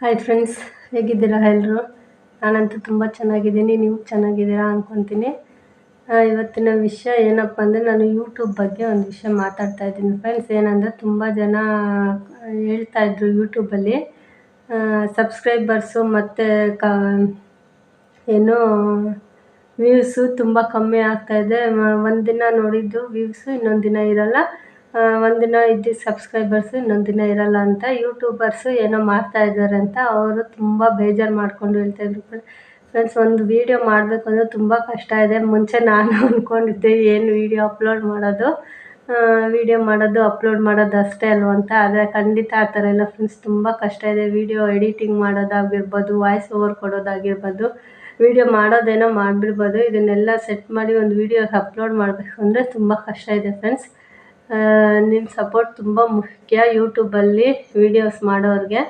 Hi friends ಹೇಗಿದ್ದೀರಾ ಎಲ್ಲರೂ ನಾನಂತೂ ತುಂಬ ಚೆನ್ನಾಗಿದ್ದೀನಿ, ನೀವು ಚೆನ್ನಾಗಿದ್ದೀರಾ ಅಂದ್ಕೊತೀನಿ ಇವತ್ತಿನ ವಿಷಯ ಏನಪ್ಪ ಅಂದರೆ ನಾನು ಯೂಟ್ಯೂಬ್ ಬಗ್ಗೆ ಒಂದು ವಿಷಯ ಮಾತಾಡ್ತಾ ಇದ್ದೀನಿ ಫ್ರೆಂಡ್ಸ್ ಏನಂದರೆ ತುಂಬ ಜನ ಹೇಳ್ತಾಯಿದ್ರು ಯೂಟ್ಯೂಬಲ್ಲಿ ಸಬ್ಸ್ಕ್ರೈಬರ್ಸು ಮತ್ತು ಕ, ಏನು ವ್ಯೂಸು ತುಂಬ ಕಮ್ಮಿ ಆಗ್ತಾಯಿದೆ ದಿನ ನೋಡಿದ್ದು ವ್ಯೂವ್ಸು ಇನ್ನೊಂದು ದಿನ ಇರೋಲ್ಲ. ಒಂದಿನ ಇದ್ದಿದ್ದು ಸಬ್ಸ್ಕ್ರೈಬರ್ಸ್ ಇನ್ನೊಂದು ದಿನ ಇರಲ್ಲ ಅಂತ. ಯೂಟ್ಯೂಬರ್ಸು ಏನೋ ಮಾಡ್ತಾ ಇದ್ದಾರೆ ಅಂತ. ಅವರು ತುಂಬ ಬೇಜಾರು ಮಾಡಿಕೊಂಡು ಹೇಳ್ತಾಯಿದ್ರು ಫ್ರೆಂಡ್ಸ್ ಒಂದು ವೀಡಿಯೋ ಮಾಡಬೇಕು ಅಂದರೆ ತುಂಬ ಕಷ್ಟ ಇದೆ. ಮುಂಚೆ ನಾನು ಅಂದ್ಕೊಂಡಿದ್ದೆ ಏನು ವೀಡಿಯೋ ಅಪ್ಲೋಡ್ ಮಾಡೋದು? ವೀಡಿಯೋ ಮಾಡೋದು ಅಪ್ಲೋಡ್ ಮಾಡೋದು ಅಷ್ಟೇ ಅಲ್ವ ಅಂತ. ಆದರೆ ಖಂಡಿತ ಆ ಥರ ಎಲ್ಲ ಫ್ರೆಂಡ್ಸ್ ತುಂಬ ಕಷ್ಟ ಇದೆ. ವೀಡಿಯೋ ಎಡಿಟಿಂಗ್ ಮಾಡೋದಾಗಿರ್ಬೋದು ವಾಯ್ಸ್ ಓವರ್ ಕೊಡೋದಾಗಿರ್ಬೋದು. ವೀಡಿಯೋ ಮಾಡೋದೇನೋ ಮಾಡಿಬಿಡ್ಬೋದು. ಇದನ್ನೆಲ್ಲ ಸೆಟ್ ಮಾಡಿ ಒಂದು ವೀಡಿಯೋ ಅಪ್ಲೋಡ್ ಮಾಡಬೇಕು ಅಂದರೆ ತುಂಬ ಕಷ್ಟ ಇದೆ ಫ್ರೆಂಡ್ಸ್ ನಿಮ್ಮ ಸಪೋರ್ಟ್ ತುಂಬ ಮುಖ್ಯ ಯೂಟ್ಯೂಬಲ್ಲಿ ವೀಡಿಯೋಸ್ ಮಾಡೋರಿಗೆ.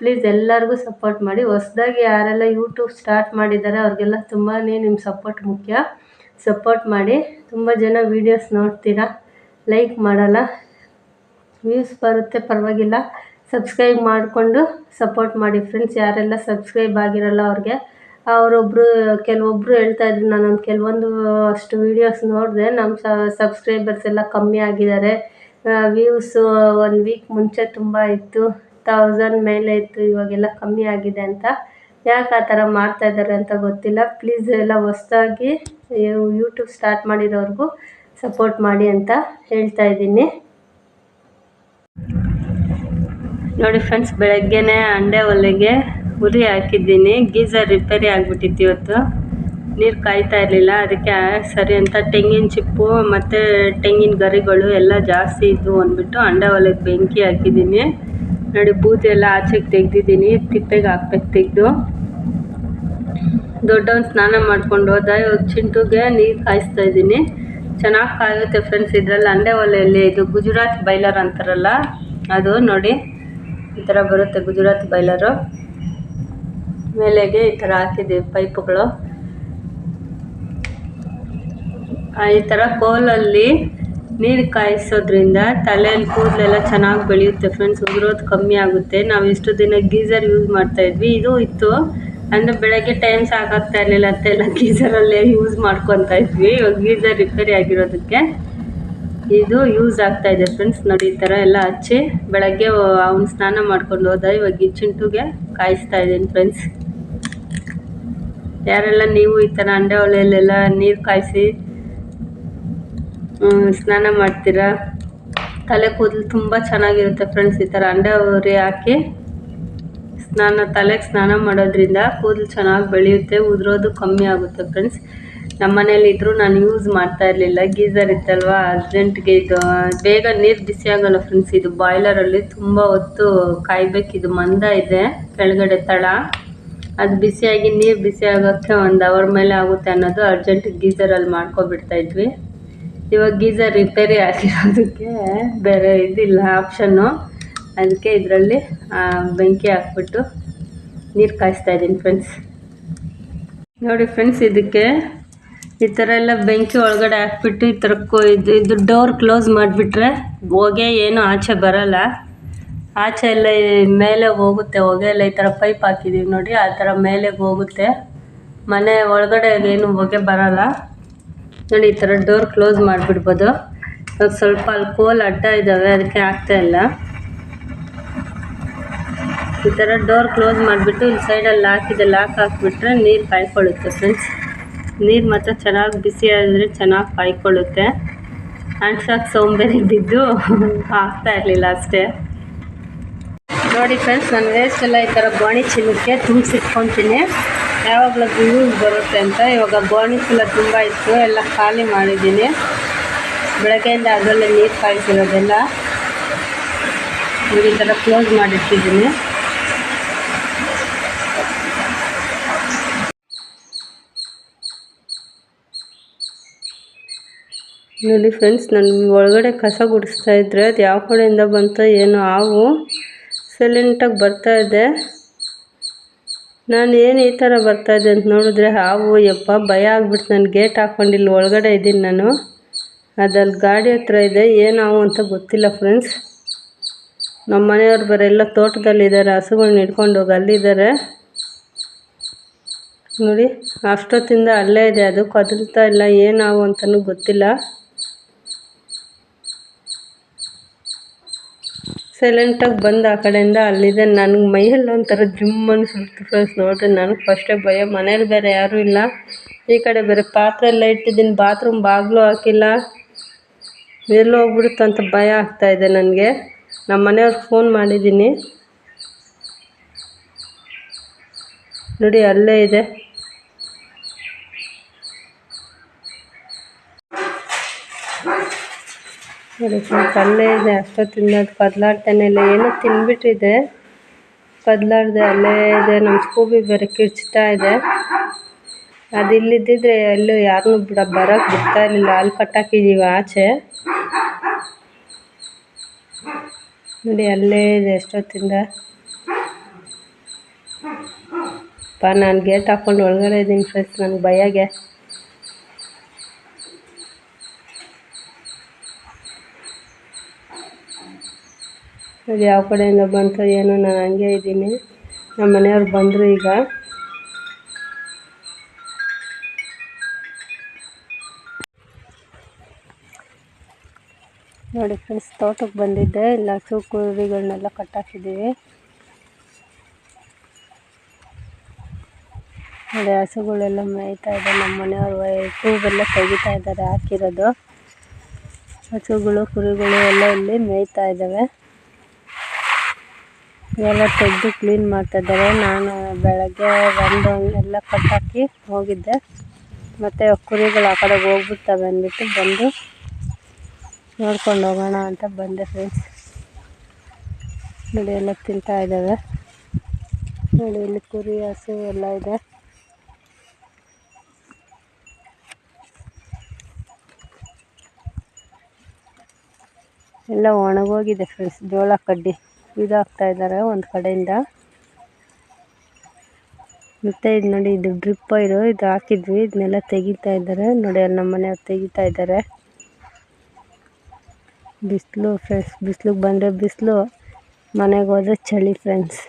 ಪ್ಲೀಸ್ ಎಲ್ಲರಿಗೂ ಸಪೋರ್ಟ್ ಮಾಡಿ. ಹೊಸ್ದಾಗಿ ಯಾರೆಲ್ಲ ಯೂಟ್ಯೂಬ್ ಸ್ಟಾರ್ಟ್ ಮಾಡಿದ್ದಾರೆ ಅವ್ರಿಗೆಲ್ಲ ತುಂಬಾ ನಿಮ್ಮ ಸಪೋರ್ಟ್ ಮುಖ್ಯ. ಸಪೋರ್ಟ್ ಮಾಡಿ. ತುಂಬ ಜನ ವೀಡಿಯೋಸ್ ನೋಡ್ತೀರಾ? ಲೈಕ್ ಮಾಡಲ್ಲ. ವ್ಯೂಸ್ ಬರುತ್ತೆ, ಪರವಾಗಿಲ್ಲ. ಸಬ್ಸ್ಕ್ರೈಬ್ ಮಾಡಿಕೊಂಡು ಸಪೋರ್ಟ್ ಮಾಡಿ. ಫ್ರೆಂಡ್ಸ್ ಯಾರೆಲ್ಲ ಸಬ್ಸ್ಕ್ರೈಬ್ ಆಗಿರಲ್ಲ ಅವ್ರಿಗೆ. ಅವರೊಬ್ಬರು ಕೆಲವೊಬ್ಬರು ಹೇಳ್ತಾ ಇದ್ದರು ನಾನು ನಾನೊಂದು ಕೆಲವೊಂದು ಅಷ್ಟು ವೀಡಿಯೋಸ್ ನೋಡಿದೆ ನಮ್ಮ ಸಬ್ಸ್ಕ್ರೈಬರ್ಸ್ ಎಲ್ಲ ಕಮ್ಮಿ ಆಗಿದ್ದಾರೆ ವ್ಯೂಸು ಒನ್ ವೀಕ್ ಮುಂಚೆ ತುಂಬ ಇತ್ತು ತೌಸಂಡ್ ಮೇಲೆ ಇತ್ತು, ಇವಾಗೆಲ್ಲ ಕಮ್ಮಿ ಆಗಿದೆ ಅಂತ. ಯಾಕೆ ಆ ಥರ ಮಾಡ್ತಾಯಿದ್ದಾರೆ ಅಂತ ಗೊತ್ತಿಲ್ಲ. ಪ್ಲೀಸ್ ಎಲ್ಲ ಹೊಸ್ದಾಗಿ ಯೂಟ್ಯೂಬ್ ಸ್ಟಾರ್ಟ್ ಮಾಡಿರೋರ್ಗೂ ಸಪೋರ್ಟ್ ಮಾಡಿ ಅಂತ ಹೇಳ್ತಾ ಇದ್ದೀನಿ. ನೋಡಿ ಫ್ರೆಂಡ್ಸ್ ಬೆಳಗ್ಗೆನೇ ಅಂಡೆ ಒಲೆಗೆ ಉರಿ ಹಾಕಿದ್ದೀನಿ. ಗೀಝರ್ ರಿಪೇರಿ ಆಗಿಬಿಟ್ಟಿತ್ತು ಇವತ್ತು. ನೀರು ಕಾಯ್ತಾ ಇರಲಿಲ್ಲ. ಅದಕ್ಕೆ ಸರಿ ಅಂತ ತೆಂಗಿನ ಚಿಪ್ಪು ಮತ್ತು ತೆಂಗಿನ ಗರಿಗಳು ಎಲ್ಲ ಜಾಸ್ತಿ ಇದ್ದವು ಅಂದ್ಬಿಟ್ಟು ಹಂಡೆ ಒಲೆಗೆ ಬೆಂಕಿ ಹಾಕಿದ್ದೀನಿ. ನೋಡಿ, ಬೂದಿ ಎಲ್ಲ ಆಚೆಗೆ ತೆಗ್ದಿದ್ದೀನಿ. ತಿಪ್ಪೆಗೆ ಹಾಕ್ಬೇಕು ತೆಗೆದು. ದೊಡ್ಡವನು ಸ್ನಾನ ಮಾಡ್ಕೊಂಡು ಹೋದ. ಇವಾಗ ಚಿಂಟುಗೆ ನೀರು ಕಾಯಿಸ್ತಾ ಇದ್ದೀನಿ. ಚೆನ್ನಾಗಿ ಕಾಯುತ್ತೆ ಫ್ರೆಂಡ್ಸ್ ಇದರಲ್ಲಿ. ಅಂಡೆ ಒಲೆಯಲ್ಲಿ ಇದು ಗುಜರಾತ್ ಬೈಲರ್ ಅಂತಾರಲ್ಲ, ಅದು ನೋಡಿ. ಈ ಥರ ಬರುತ್ತೆ ಗುಜರಾತ್ ಬೈಲರು. ಮೇಲೆಗೆ ಈ ಥರ ಹಾಕಿದ್ದೀವಿ ಪೈಪುಗಳು. ಈ ಥರ ಕೋಲಲ್ಲಿ ನೀರು ಕಾಯಿಸೋದ್ರಿಂದ ತಲೆಯಲ್ಲಿ ಕೂದಲೆಲ್ಲ ಚೆನ್ನಾಗಿ ಬೆಳೆಯುತ್ತೆ ಫ್ರೆಂಡ್ಸ್ ಉದುರೋದು ಕಮ್ಮಿ ಆಗುತ್ತೆ. ನಾವು ಇಷ್ಟು ದಿನ ಗೀಝರ್ ಯೂಸ್ ಮಾಡ್ತಾಯಿದ್ವಿ ಇದು ಇತ್ತು. ಅಂದರೆ ಬೆಳಗ್ಗೆ ಟೈಮ್ ಸಾಕಾಗ್ತಾ ಇರಲಿಲ್ಲ. ಅಂತೆಲ್ಲ ಗೀಝರಲ್ಲೇ ಯೂಸ್ ಮಾಡ್ಕೊತಾ ಇದ್ವಿ. ಇವಾಗ ಗೀಝರ್ ರಿಪೇರಿ ಆಗಿರೋದಕ್ಕೆ ಇದು ಯೂಸ್ ಆಗ್ತಾ ಇದೆ ಫ್ರೆಂಡ್ಸ್ ನೋಡಿ, ಈ ಥರ ಎಲ್ಲ ಹಚ್ಚಿ ಬೆಳಗ್ಗೆ ಅವ್ನು ಸ್ನಾನ ಮಾಡ್ಕೊಂಡು ಹೋದ. ಇವಾಗ ಚಿಂಟುಗೆ ಕಾಯಿಸ್ತಾ ಇದ್ದೀನಿ ಫ್ರೆಂಡ್ಸ್ ಯಾರೆಲ್ಲ ನೀವು ಈ ಥರ ಅಂಡೆ ಒಲೆಯಲ್ಲೆಲ್ಲ ನೀರು ಕಾಯಿಸಿ ಸ್ನಾನ ಮಾಡ್ತೀರಾ? ತಲೆ ಕೂದಲು ತುಂಬ ಚೆನ್ನಾಗಿರುತ್ತೆ ಫ್ರೆಂಡ್ಸ್ ಈ ಥರ ಅಂಡೆ ಉರಿ ಹಾಕಿ. ಸ್ನಾನ, ತಲೆಗೆ ಸ್ನಾನ ಮಾಡೋದ್ರಿಂದ ಕೂದಲು ಚೆನ್ನಾಗಿ ಬೆಳೆಯುತ್ತೆ, ಉದುರೋದು ಕಮ್ಮಿ ಆಗುತ್ತೆ ಫ್ರೆಂಡ್ಸ್ ನಮ್ಮ ಮನೇಲಿ ಇದ್ದರೂ ನಾನು ಯೂಸ್ ಮಾಡ್ತಾ ಇರಲಿಲ್ಲ. ಗೀಝರ್ ಇತ್ತಲ್ವ ಅರ್ಜೆಂಟ್ಗೆ ಇದು ಬೇಗ ನೀರು ಬಿಸಿ ಆಗೋಲ್ಲ ಫ್ರೆಂಡ್ಸ್ ಇದು ಬಾಯ್ಲರಲ್ಲಿ ತುಂಬ ಹೊತ್ತು ಕಾಯಬೇಕಿದು ಮಂದ ಇದೆ, ಕೆಳಗಡೆ ತಳ. ಅದು ಬಿಸಿಯಾಗಿ, ನೀರು ಬಿಸಿ ಆಗೋಕ್ಕೆ ಒಂದು ಅವರ್ ಮೇಲೆ ಆಗುತ್ತೆ ಅನ್ನೋದು ಅರ್ಜೆಂಟ್ ಗೀಝರಲ್ಲಿ ಮಾಡ್ಕೊಬಿಡ್ತಾ ಇದ್ವಿ. ಇವಾಗ ಗೀಝರ್ ರಿಪೇರಿ ಆಗಿರೋದಕ್ಕೆ ಬೇರೆ ಇದಿಲ್ಲ ಆಪ್ಷನ್ನು ಅದಕ್ಕೆ ಇದರಲ್ಲಿ ಬೆಂಕಿ ಹಾಕ್ಬಿಟ್ಟು ನೀರು ಕಾಯಿಸ್ತಾ ಇದ್ದೀನಿ ಫ್ರೆಂಡ್ಸ್ ನೋಡಿ ಫ್ರೆಂಡ್ಸ್ ಇದಕ್ಕೆ ಈ ಥರ ಎಲ್ಲ ಬೆಂಕಿ ಒಳಗಡೆ ಹಾಕ್ಬಿಟ್ಟು ಈ ಥರ ಇದು ಇದು ಡೋರ್ ಕ್ಲೋಸ್ ಮಾಡಿಬಿಟ್ರೆ ಹೊಗೆ ಏನು ಆಚೆ ಬರೋಲ್ಲ. ಆಚೆ ಎಲ್ಲ ಮೇಲೆ ಹೋಗುತ್ತೆ, ಹೊಗೆ ಎಲ್ಲ ಈ ಥರ ಪೈಪ್ ಹಾಕಿದ್ದೀವಿ ನೋಡಿ, ಆ ಥರ ಮೇಲೆ ಹೋಗುತ್ತೆ. ಮನೆ ಒಳಗಡೆ ಏನು ಹೊಗೆ ಬರಲ್ಲ. ನೋಡಿ, ಈ ಥರ ಡೋರ್ ಕ್ಲೋಸ್ ಮಾಡಿಬಿಡ್ಬೋದು. ಇವಾಗ ಸ್ವಲ್ಪ ಅಲ್ಲಿ ಕೋಲ್ ಅಡ್ಡ ಇದ್ದಾವೆ ಅದಕ್ಕೆ ಆಗ್ತಾ ಇಲ್ಲ. ಈ ಥರ ಡೋರ್ ಕ್ಲೋಸ್ ಮಾಡಿಬಿಟ್ಟು ಇಲ್ಲಿ ಸೈಡಲ್ಲಿ ಹಾಕಿದೆ ಲಾಕ್ ಹಾಕಿಬಿಟ್ರೆ ನೀರು ಕಾಯ್ಕೊಳ್ಳುತ್ತೆ ಫ್ರೆಂಡ್ಸ್ ನೀರು ಮಾತ್ರ ಚೆನ್ನಾಗಿ ಬಿಸಿ ಆದರೆ ಚೆನ್ನಾಗಿ ಕಾಯ್ಕೊಳ್ಳುತ್ತೆ. ಅನ್ಸೋಕೆ ಸೋಂಬೇರಿ ಬಿದ್ದು ಆಗ್ತಾ ಇರಲಿಲ್ಲ ಅಷ್ಟೇ. ನೋಡಿ ಫ್ರೆಂಡ್ಸ್ ನಾನು ವೇಸ್ಟ್ ಎಲ್ಲ ಈ ಥರ ಗೋಣಿ ಚೀಲಕ್ಕೆ ತುಂಬಿಸಿಟ್ಕೊತೀನಿ. ಯಾವಾಗಲೂ ಯೂಸ್ ಬರುತ್ತೆ ಅಂತ. ಇವಾಗ ಗೋಣಿ ಚೀಲ ತುಂಬ ಇತ್ತು. ಎಲ್ಲ ಖಾಲಿ ಮಾಡಿದ್ದೀನಿ. ಬೆಳಗ್ಗೆಯಿಂದ ಅದರಲ್ಲೇ ನೀರು ಕಾಯಿಸಿರೋದೆಲ್ಲ. ಈ ಥರ ಕ್ಲೋಸ್ ಮಾಡಿಟ್ಟಿದ್ದೀನಿ. ನೋಡಿ ಫ್ರೆಂಡ್ಸ್ ನಾನು ಒಳಗಡೆ ಕಸ ಗುಡಿಸ್ತಾ ಇದ್ದರೆ ಅದು ಯಾವ ಕಡೆಯಿಂದ ಬಂತೋ ಏನೋ ಹಾವು. ಸೈಲೆಂಟಾಗಿ ಬರ್ತಾ ಇದೆ. ನಾನು ಏನು ಈ ಥರ ಇದೆ ಅಂತ ನೋಡಿದ್ರೆ, ಹಾವು, ಯಪ್ಪ, ಭಯ ಆಗ್ಬಿಡ್ತು. ನಾನು ಗೇಟ್ ಹಾಕ್ಕೊಂಡು ಇಲ್ಲಿ ಒಳಗಡೆ ಇದ್ದೀನಿ ನಾನು. ಅದಲ್ಲಿ ಗಾಡಿ ಹತ್ರ ಇದೆ. ಏನು ಹಾವು ಅಂತ ಗೊತ್ತಿಲ್ಲ ಫ್ರೆಂಡ್ಸ್ ನಮ್ಮ ಮನೆಯವ್ರು ಬೇರೆ ಎಲ್ಲ ತೋಟದಲ್ಲಿದ್ದಾರೆ ಹಸುಗಳ್ನ ಹಿಡ್ಕೊಂಡು ಹೋಗಿ ಅಲ್ಲಿದ್ದಾರೆ ನೋಡಿ, ಅಷ್ಟೊತ್ತಿಂದ ಅಲ್ಲೇ ಇದೆ. ಅದು ಕದಲ್ತಾ ಇಲ್ಲ, ಏನು ಹಾವು ಅಂತಲೂ ಗೊತ್ತಿಲ್ಲ. ಸೈಲೆಂಟಾಗಿ ಬಂದು ಆ ಕಡೆಯಿಂದ ಅಲ್ಲಿದೆ. ನನಗೆ ಮೈಯಲ್ಲಿ ಒಂಥರ ಜುಮ್ ಅನ್ಸ್ಬಿಡ್ತು ಫ್ರೆಂಡ್ಸ್ ನೋಡಿರಿ, ನನಗೆ ಫಸ್ಟೇ ಭಯ. ಮನೇಲಿ ಬೇರೆ ಯಾರೂ ಇಲ್ಲ. ಈ ಕಡೆ ಬೇರೆ ಪಾತ್ರೆ ಎಲ್ಲ ಇಟ್ಟಿದ್ದೀನಿ. ಬಾತ್ರೂಮ್ ಬಾಗಿಲು ಹಾಕಿಲ್ಲ. ಎಲ್ಲಿ ಹೋಗ್ಬಿಡುತ್ತೆ ಅಂತ ಭಯ ಆಗ್ತಾಯಿದೆ ನನಗೆ. ನಮ್ಮ ಮನೆಯವ್ರಿಗೆ ಫೋನ್ ಮಾಡಿದ್ದೀನಿ. ನೋಡಿ, ಅಲ್ಲೇ ಇದೆ. ಅಲ್ಲೇ ಇದೆ ಅಷ್ಟೊತ್ತಿಂದ ಅದು ಕದಲಾಡ್ತಾನೆ ಇಲ್ಲ. ಏನೋ ತಿನ್ಬಿಟ್ಟಿದೆ. ಕದಲಾಡ್ದೆ ಅಲ್ಲೇ ಇದೆ, ನಮ್ಮ ಸ್ಕೂಬಿ ಬೇರೆ ಕಿರ್ಚ್ತಾ ಇದೆ. ಅದು ಇಲ್ಲಿದ್ದಿದ್ರೆ ಎಲ್ಲೂ ಯಾರನ್ನೂ ಬಿಡ ಬರೋಕ್ಕೆ ಬಿಡ್ತಾ ಇರಲಿಲ್ಲ. ಅಲ್ಲಿ ಕಟ್ಟಾಕಿದ್ದೀವಿ ಆಚೆ. ನೋಡಿ, ಅಲ್ಲೇ ಇದೆ, ಎಷ್ಟೊತ್ತಿಂದ. ಪಾ ನಾನು ಗೇಟ್ ಹಾಕ್ಕೊಂಡು ಒಳಗಡೆ ಇದ್ದೀನಿ ಫ್ರೆಂಡ್ಸ್, ನನಗೆ ಭಯಗೆ ಅದು ಯಾವ ಕಡೆಯಿಂದ ಬಂತು ಏನೋ ನಾನು ಹಂಗೆ ಇದ್ದೀನಿ. ನಮ್ಮ ಮನೆಯವ್ರು ಬಂದರು ಈಗ. ನೋಡಿ ಫ್ರೆಂಡ್ಸ್ ತೋಟಕ್ಕೆ ಬಂದಿದ್ದೆ. ಇಲ್ಲ ಹಸು ಕುರಿಗಳನ್ನೆಲ್ಲ ಕಟ್ಟಾಕಿದ್ದೀವಿ. ನೋಡಿ, ಹಸುಗಳೆಲ್ಲ ಮೇಯ್ತಾ ಇದೆ. ನಮ್ಮ ಮನೆಯವ್ರು ಟ್ಯೂಬೆಲ್ಲ ತೆಗಿತಾ ಇದ್ದಾರೆ, ಹಾಕಿರೋದು. ಹಸುಗಳು, ಕುರಿಗಳು ಎಲ್ಲ ಇಲ್ಲಿ ಮೇಯ್ತಾ ಇದ್ದಾವೆ. ಎಲ್ಲ ತೆಗೆದು ಕ್ಲೀನ್ ಮಾಡ್ತಾಯಿದ್ದಾರೆ ನಾನು ಬೆಳಗ್ಗೆ ಬಂದು ಎಲ್ಲ ಕಟ್ಟಾಕಿ ಹೋಗಿದ್ದೆ. ಮತ್ತು ಕುರಿಗಳು ಆ ಕಡೆಗೆ ಹೋಗ್ಬಿಡ್ತವೆ ಅಂದ್ಬಿಟ್ಟು ಬಂದು ನೋಡ್ಕೊಂಡು ಹೋಗೋಣ ಅಂತ ಬಂದೆ ಫ್ರೆಂಡ್ಸ್ ನೋಡಿ ಎಲ್ಲ ತಿಂತಾ ಇದ್ದಾವೆ. ನೋಡಿ ಇಲ್ಲಿ ಕುರಿ, ಹಸು ಎಲ್ಲ ಇದೆ. ಎಲ್ಲ ಒಣಗೋಗಿದೆ ಫ್ರೆಂಡ್ಸ್ ಜೋಳ ಕಡ್ಡಿ. ಇದಾಗ್ತಾ ಇದ್ದಾರೆ ಒಂದು ಕಡೆಯಿಂದ. ಮತ್ತೆ ಇದು ನೋಡಿ, ಇದು ಡ್ರಿಪ್ ಇದು ಇದು ಹಾಕಿದ್ವಿ ಇದನ್ನೆಲ್ಲ ತೆಗಿತಾ ಇದ್ದಾರೆ ನೋಡಿ ಅಲ್ಲಿ ನಮ್ಮ ಮನೆಯವ್ರು ತೆಗಿತಾ ಇದ್ದಾರೆ ಬಿಸಿಲು ಫ್ರೆಂಡ್ಸ್ ಬಿಸಿಲಿಗೆ ಬಂದರೆ ಬಿಸಿಲು, ಮನೆಗೆ ಹೋದರೆ ಚಳಿ ಫ್ರೆಂಡ್ಸ್